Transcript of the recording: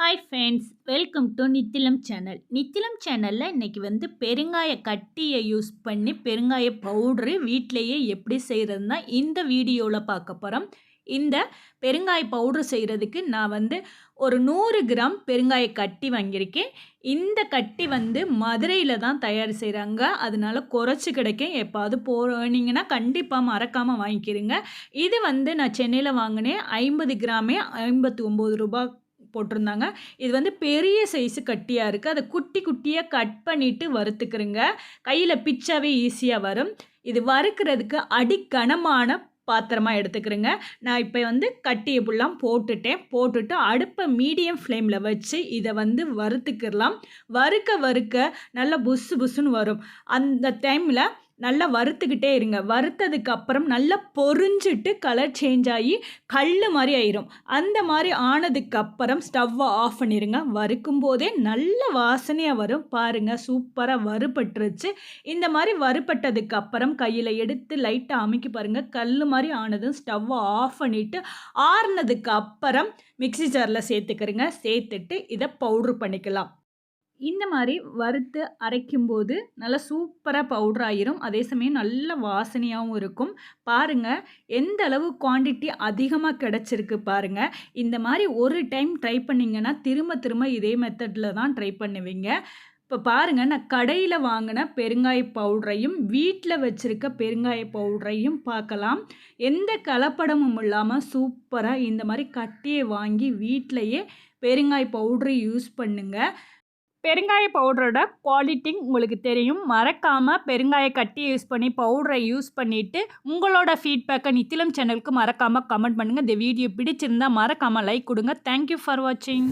Hi friends welcome to Nithilam channel Nithilam சேனலில் இன்றைக்கி வந்து பெருங்காய கட்டியை யூஸ் பண்ணி பெருங்காய பவுட்ரு வீட்டிலையே எப்படி செய்கிறதுனா இந்த வீடியோவில் பார்க்க போகிறோம் இந்த பெருங்காய பவுட்ரு செய்கிறதுக்கு நான் வந்து ஒரு நூறு கிராம் பெருங்காய கட்டி வாங்கியிருக்கேன். இந்த கட்டி வந்து மதுரையில் தான் தயார் செய்கிறாங்க அதனால குறைச்சி கிடைக்கும் எப்பாவது போனீங்கன்னா கண்டிப்பாக மறக்காமல் வாங்கிக்கிறீங்க இது வந்து நான் சென்னையில் வாங்கினேன். ஐம்பது கிராமே ஐம்பத்தி ஒம்பது ரூபா போட்டிருந்தாங்க. இது வந்து பெரிய சைஸு கட்டியாக இருக்குது அதை குட்டி குட்டியாக கட் பண்ணிவிட்டு வறுத்துக்கிறேங்க. கையில் பிச்சாவே ஈஸியாக வரும். இது வறுக்கிறதுக்கு அடிக்கனமான பாத்திரமாக எடுத்துக்கிறேங்க. நான் இப்போ வந்து கட்டி இப்படிலாம் போட்டுட்டேன். போட்டுட்டு அடுப்பை மீடியம் ஃப்ளேமில் வச்சு இதை வந்து வறுத்துக்கிடலாம். வறுக்க வறுக்க நல்லா புஸ்ஸு புஸ்ஸுன்னு வரும். அந்த டைமில் நல்லா வறுத்துக்கிட்டே இருங்க. வறுத்ததுக்கு அப்புறம் நல்லா பொறிஞ்சிட்டு கலர் சேஞ்ச் ஆகி கல் மாதிரி ஆயிரும். அந்த மாதிரி ஆனதுக்கு அப்புறம் ஸ்டவ்வை ஆஃப் பண்ணிடுங்க வறுக்கும் போதே நல்ல வாசனையாக வரும். பாருங்கள் சூப்பராக வறுபட்டுருச்சு. இந்த மாதிரி வறுபட்டதுக்கு அப்புறம் கையில் எடுத்து லைட்டாக அமைக்கி பாருங்கள் கல் மாதிரி ஆனதும் ஸ்டவ்வை ஆஃப் பண்ணிவிட்டு ஆறுனதுக்கு அப்புறம் மிக்சி ஜாரில் சேர்த்துக்கிறங்க. சேர்த்துட்டு இதை பவுட்ரு பண்ணிக்கலாம். இந்த மாதிரி வறுத்து அரைக்கும்போது நல்லா சூப்பராக பவுடர் ஆயிரும். அதே சமயம் நல்ல வாசனையாகவும் இருக்கும். பாருங்கள் எந்த அளவு குவான்டிட்டி அதிகமாக கிடச்சிருக்கு பாருங்கள் இந்த மாதிரி ஒரு டைம் ட்ரை பண்ணிங்கன்னா திரும்ப திரும்ப இதே மெத்தடில் தான் ட்ரை பண்ணுவீங்க. இப்போ பாருங்கள் நான் கடையில் வாங்கின பெருங்காய பவுடரையும் வீட்டில் வச்சுருக்க பெருங்காய பவுடரையும் பார்க்கலாம். எந்த கலப்படமும் இல்லாமல் சூப்பராக இந்த மாதிரி கட்டியை வாங்கி வீட்டிலையே பெருங்காய பவுடரை யூஸ் பண்ணுங்கள் பெருங்காய பவுடரோட குவாலிட்டி உங்களுக்கு தெரியும். மறக்காமல் பெருங்காய கட்டி யூஸ் பண்ணி பவுடரை யூஸ் பண்ணிவிட்டு உங்களோட ஃபீட்பேக்கை நித்திலம் சேனலுக்கு மறக்காமல் கமெண்ட் பண்ணுங்கள் இந்த வீடியோ பிடிச்சிருந்தால் மறக்காமல் லைக் கொடுங்க. தேங்க்யூ ஃபார் வாட்சிங்